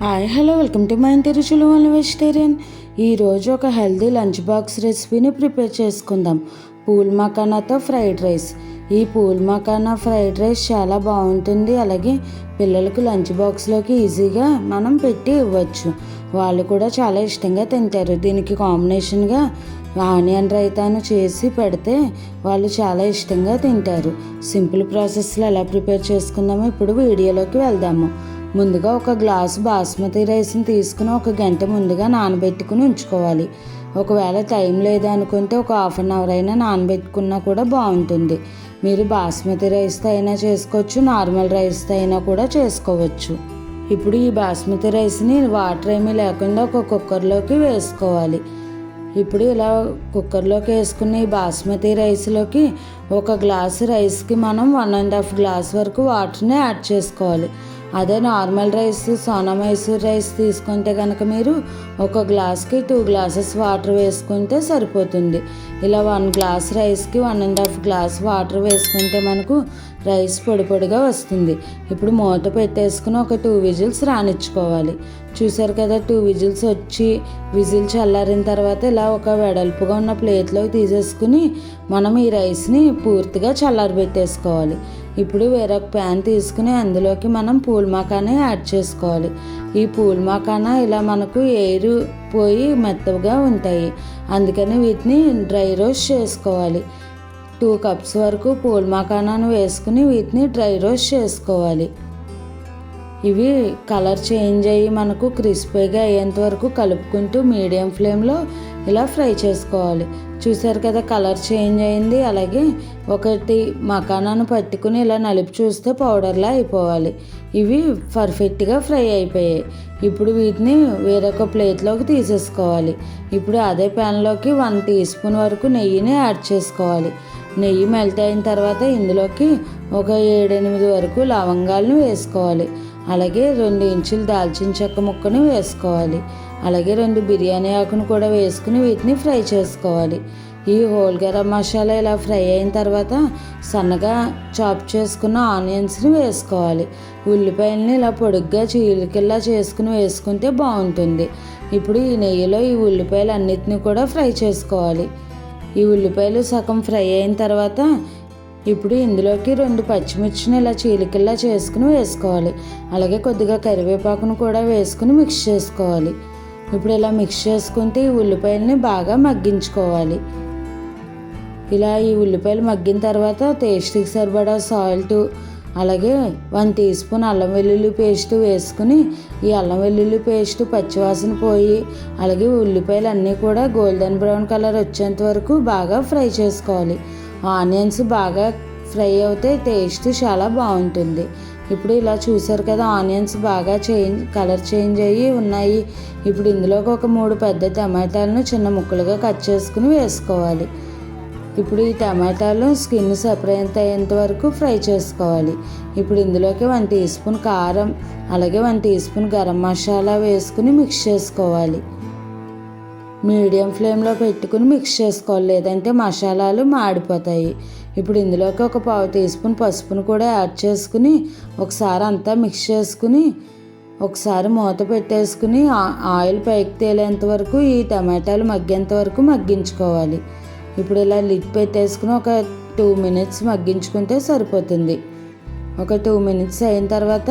Hi hello welcome to my ఇంటి రుచులు one vegetarian ఈరోజు ఒక హెల్దీ లంచ్ బాక్స్ రెసిపీని ప్రిపేర్ చేసుకుందాం. పూల్ మకానాతో ఫ్రైడ్ రైస్ ఈ పూల్ మకానా ఫ్రైడ్ రైస్ చాలా బాగుంటుంది. అలాగే పిల్లలకు లంచ్ బాక్స్లోకి ఈజీగా మనం పెట్టి ఇవ్వచ్చు. వాళ్ళు కూడా చాలా ఇష్టంగా తింటారు. దీనికి కాంబినేషన్గా ఆనియన్ రైతాను చేసి పెడితే వాళ్ళు చాలా ఇష్టంగా తింటారు. సింపుల్ ప్రాసెస్లో ఎలా ప్రిపేర్ చేసుకుందామో ఇప్పుడు వీడియోలోకి వెళ్దాము. ముందుగా ఒక గ్లాసు బాస్మతి రైస్ని తీసుకుని ఒక గంట ముందుగా నానబెట్టుకుని ఉంచుకోవాలి. ఒకవేళ టైం లేదనుకుంటే ఒక హాఫ్ అన్ అవర్ అయినా నానబెట్టుకున్నా కూడా బాగుంటుంది. మీరు బాస్మతి రైస్తో అయినా చేసుకోవచ్చు నార్మల్ రైస్తో అయినా కూడా చేసుకోవచ్చు. ఇప్పుడు ఈ బాస్మతి రైస్ని వాటర్ ఏమీ లేకుండా ఒక కుక్కర్లోకి వేసుకోవాలి. ఇప్పుడు ఇలా కుక్కర్లోకి వేసుకున్న ఈ బాస్మతి రైస్లోకి ఒక గ్లాసు రైస్కి మనం వన్ అండ్ హాఫ్ గ్లాస్ వరకు వాటర్ని యాడ్ చేసుకోవాలి. అదే normal rice Sona Mysore rice తీసుకుంటే కనుక మీరు ఒక గ్లాస్కి టూ గ్లాసెస్ వాటర్ వేసుకుంటే సరిపోతుంది. ఇలా వన్ గ్లాస్ రైస్కి one and half glass water వేసుకుంటే మనకు రైస్ పొడి పొడిగా వస్తుంది. ఇప్పుడు మూత పెట్టేసుకుని ఒక టూ విజిల్స్ రానిచ్చుకోవాలి. చూసారు కదా టూ విజిల్స్ వచ్చి విజిల్ చల్లారిన తర్వాత ఇలా ఒక వెడల్పుగా ఉన్న ప్లేట్లోకి తీసేసుకుని మనం ఈ రైస్ని పూర్తిగా చల్లారబెట్టేసుకోవాలి. ఇప్పుడు వేరొక ప్యాన్ తీసుకుని అందులోకి మనం పూల్ మకానా యాడ్ చేసుకోవాలి. ఈ పూల్ మకానా ఇలా మనకు ఎయిర్ పోయి మెత్తగా ఉంటాయి. అందుకని వీటిని డ్రై రోస్ట్ చేసుకోవాలి. టూ కప్స్ వరకు పూల్ మకానాను వేసుకుని వీటిని డ్రై రోస్ట్ చేసుకోవాలి. ఇవి కలర్ చేంజ్ అయ్యి మనకు క్రిస్పీగా అయ్యేంత వరకు కలుపుకుంటూ మీడియం ఫ్లేమ్లో ఇలా ఫ్రై చేసుకోవాలి. చూసారు కదా కలర్ చేంజ్ అయింది. అలాగే ఒకటి మకానాను పట్టుకుని ఇలా నలిపి చూస్తే పౌడర్లా అయిపోవాలి. ఇవి పర్ఫెక్ట్గా ఫ్రై అయిపోయాయి. ఇప్పుడు వీటిని వేరొక ప్లేట్లోకి తీసేసుకోవాలి. ఇప్పుడు అదే ప్యాన్లోకి వన్ టీ స్పూన్ వరకు నెయ్యిని యాడ్ చేసుకోవాలి. నెయ్యి మెల్ట్ అయిన తర్వాత ఇందులోకి ఒక ఏడెనిమిది వరకు లవంగాలను వేసుకోవాలి. అలాగే రెండు ఇంచులు దాల్చిన చెక్క ముక్కను వేసుకోవాలి. అలాగే రెండు బిర్యానీ ఆకును కూడా వేసుకుని వీటిని ఫ్రై చేసుకోవాలి. ఈ హోల్ గరం మసాలా ఇలా ఫ్రై అయిన తర్వాత సన్నగా చాప్ చేసుకున్న ఆనియన్స్ని వేసుకోవాలి. ఉల్లిపాయలని ఇలా పొడుగ్గా చీలికల్లా చేసుకుని వేసుకుంటే బాగుంటుంది. ఇప్పుడు ఈ నెయ్యిలో ఈ ఉల్లిపాయలు అన్నిటిని కూడా ఫ్రై చేసుకోవాలి. ఈ ఉల్లిపాయలు సగం ఫ్రై అయిన తర్వాత ఇప్పుడు ఇందులోకి రెండు పచ్చిమిర్చిని ఇలా చీలికల్లా చేసుకుని వేసుకోవాలి. అలాగే కొద్దిగా కరివేపాకును కూడా వేసుకుని మిక్స్ చేసుకోవాలి. ఇప్పుడు ఇలా మిక్స్ చేసుకుంటే ఈ ఉల్లిపాయలని బాగా మగ్గించుకోవాలి. ఇలా ఈ ఉల్లిపాయలు మగ్గిన తర్వాత టేస్ట్కి సరిపడా సాల్ట్ అలాగే వన్ టీ స్పూన్ అల్లం వెల్లుల్లి పేస్ట్ వేసుకుని ఈ అల్లం వెల్లుల్లి పేస్ట్ పచ్చివాసన పోయి అలాగే ఉల్లిపాయలు అన్నీ కూడా గోల్డెన్ బ్రౌన్ కలర్ వచ్చేంత వరకు బాగా ఫ్రై చేసుకోవాలి. ఆనియన్స్ బాగా ఫ్రై అవుతే టేస్ట్ చాలా బాగుంటుంది. ఇప్పుడు ఇలా చూసారు కదా ఆనియన్స్ బాగా చేంజ్ కలర్ చేంజ్ అయ్యి ఉన్నాయి. ఇప్పుడు ఇందులోకి ఒక మూడు పెద్ద టమాటాలను చిన్న ముక్కలుగా కట్ చేసుకుని వేసుకోవాలి. ఇప్పుడు ఈ టమాటాలు స్కిన్ సెపరేట్ అయ్యేంత వరకు ఫ్రై చేసుకోవాలి. ఇప్పుడు ఇందులోకి వన్ టీ స్పూన్ కారం అలాగే one teaspoon garam masala వేసుకుని మిక్స్ చేసుకోవాలి. మీడియం ఫ్లేమ్లో పెట్టుకుని మిక్స్ చేసుకోవాలి లేదంటే మసాలాలు మాడిపోతాయి. ఇప్పుడు ఇందులోకి ఒక పావు టీ స్పూన్ పసుపును కూడా యాడ్ చేసుకుని ఒకసారి అంతా మిక్స్ చేసుకుని ఒకసారి మూత పెట్టేసుకుని ఆయిల్ పైకి తేలేంత వరకు ఈ టమాటాలు మగ్గేంత వరకు మగ్గించుకోవాలి. ఇప్పుడు ఇలా లిడ్ పెట్టేసుకుని ఒక టూ మినిట్స్ మగ్గించుకుంటే సరిపోతుంది. ఒక టూ మినిట్స్ అయిన తర్వాత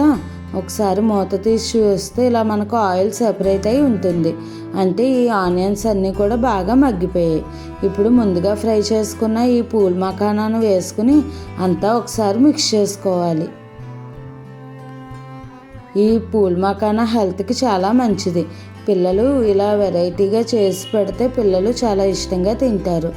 ఒకసారి మూత తీసి చూస్తే ఇలా మనకు ఆయిల్ సెపరేట్ అయి ఉంటుంది. అంటే ఈ ఆనియన్స్ అన్నీ కూడా బాగా మగ్గిపోయాయి. ఇప్పుడు ముందుగా ఫ్రై చేసుకున్న ఈ పూల్ మఖానాను వేసుకుని అంతా ఒకసారి మిక్స్ చేసుకోవాలి. ఈ పూల్ మఖానా హెల్త్కి చాలా మంచిది. పిల్లలు ఇలా వెరైటీగా చేసి పెడితే పిల్లలు చాలా ఇష్టంగా తింటారు.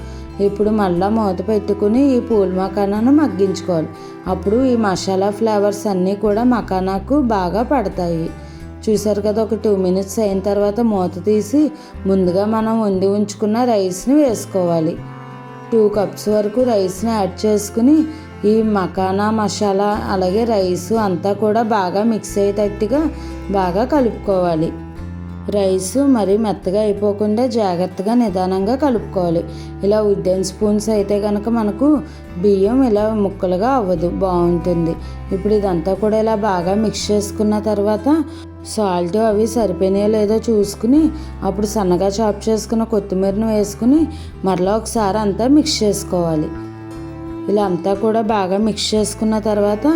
ఇప్పుడు మళ్ళీ మూత పెట్టుకుని ఈ పూల మకానాను మగ్గించుకోవాలి. అప్పుడు ఈ మసాలా ఫ్లేవర్స్ అన్నీ కూడా మకానాకు బాగా పడతాయి. చూసారు కదా ఒక టూ మినిట్స్ అయిన తర్వాత మూత తీసి ముందుగా మనం వండి ఉంచుకున్న రైస్ని వేసుకోవాలి. టూ కప్స్ వరకు రైస్ని యాడ్ చేసుకుని ఈ మకానా మసాలా అలాగే రైస్ అంతా కూడా బాగా మిక్స్ అయ్యేటట్టుగా బాగా కలుపుకోవాలి. రైస్ మరీ మెత్తగా అయిపోకుండా జాగ్రత్తగా నిదానంగా కలుపుకోవాలి. ఇలా ఉద్దెన్ స్పూన్స్ అయితే కనుక మనకు బియ్యం ఇలా ముక్కలుగా అవ్వదు బాగుంటుంది. ఇప్పుడు ఇదంతా కూడా ఇలా బాగా మిక్స్ చేసుకున్న తర్వాత సాల్ట్ అవి సరిపోయినాయో లేదో చూసుకుని అప్పుడు సన్నగా చాప్ చేసుకున్న కొత్తిమీరను వేసుకుని మరలా ఒకసారి అంతా మిక్స్ చేసుకోవాలి. ఇలా అంతా కూడా బాగా మిక్స్ చేసుకున్న తర్వాత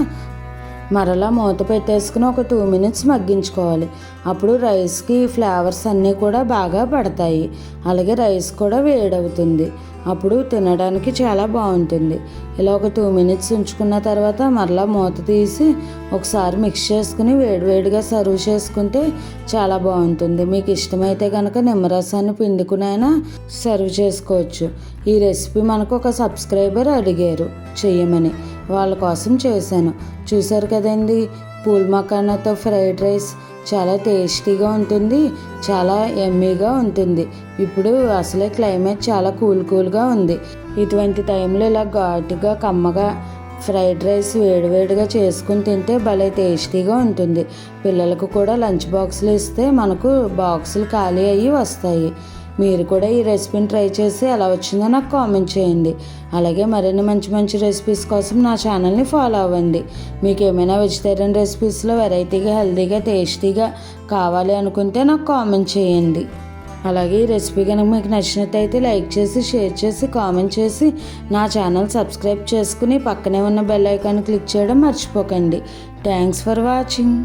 మరలా మూత పెట్టేసుకుని ఒక టూ మినిట్స్ మగ్గించుకోవాలి. అప్పుడు రైస్కి ఫ్లేవర్స్ అన్నీ కూడా బాగా పడతాయి. అలాగే రైస్ కూడా వేడవుతుంది. అప్పుడు తినడానికి చాలా బాగుంటుంది. ఇలా ఒక టూ మినిట్స్ ఉంచుకున్న తర్వాత మరలా మూత తీసి ఒకసారి మిక్స్ చేసుకుని వేడివేడిగా సర్వ్ చేసుకుంటే చాలా బాగుంటుంది. మీకు ఇష్టమైతే కనుక నిమ్మరసాన్ని పిండుకునైనా సర్వ్ చేసుకోవచ్చు. ఈ రెసిపీ మనకు ఒక సబ్స్క్రైబర్ అడిగారు. చెయ్యమని. వాళ్ళ కోసం చేశాను. చూసారు కదండి పూల్ మకానాతో ఫ్రైడ్ రైస్ చాలా టేస్టీగా ఉంటుంది చాలా ఎమ్మీగా ఉంటుంది. ఇప్పుడు అసలే క్లైమేట్ చాలా కూల్ కూల్గా ఉంది. ఇటువంటి టైంలో ఇలా ఘాటుగా కమ్మగా ఫ్రైడ్ రైస్ వేడివేడిగా చేసుకుని తింటే భలే టేస్టీగా ఉంటుంది. పిల్లలకు కూడా లంచ్ బాక్సులు ఇస్తే మనకు బాక్సులు ఖాళీ అయ్యి వస్తాయి. మీరు కూడా ఈ రెసిపీని ట్రై చేసి ఎలా వచ్చిందో నాకు కామెంట్ చేయండి. అలాగే మరిన్ని మంచి మంచి రెసిపీస్ కోసం నా ఛానల్ని ఫాలో అవ్వండి. మీకు ఏమైనా వెజిటేరియన్ రెసిపీస్లో వెరైటీగా హెల్తీగా టేస్టీగా కావాలి అనుకుంటే నాకు కామెంట్ చేయండి. అలాగే ఈ రెసిపీ కనుక మీకు నచ్చినట్టయితే లైక్ చేసి షేర్ చేసి కామెంట్ చేసి నా ఛానల్ సబ్స్క్రైబ్ చేసుకుని పక్కనే ఉన్న బెల్ ఐకాన్ క్లిక్ చేయడం మర్చిపోకండి. Thanks for watching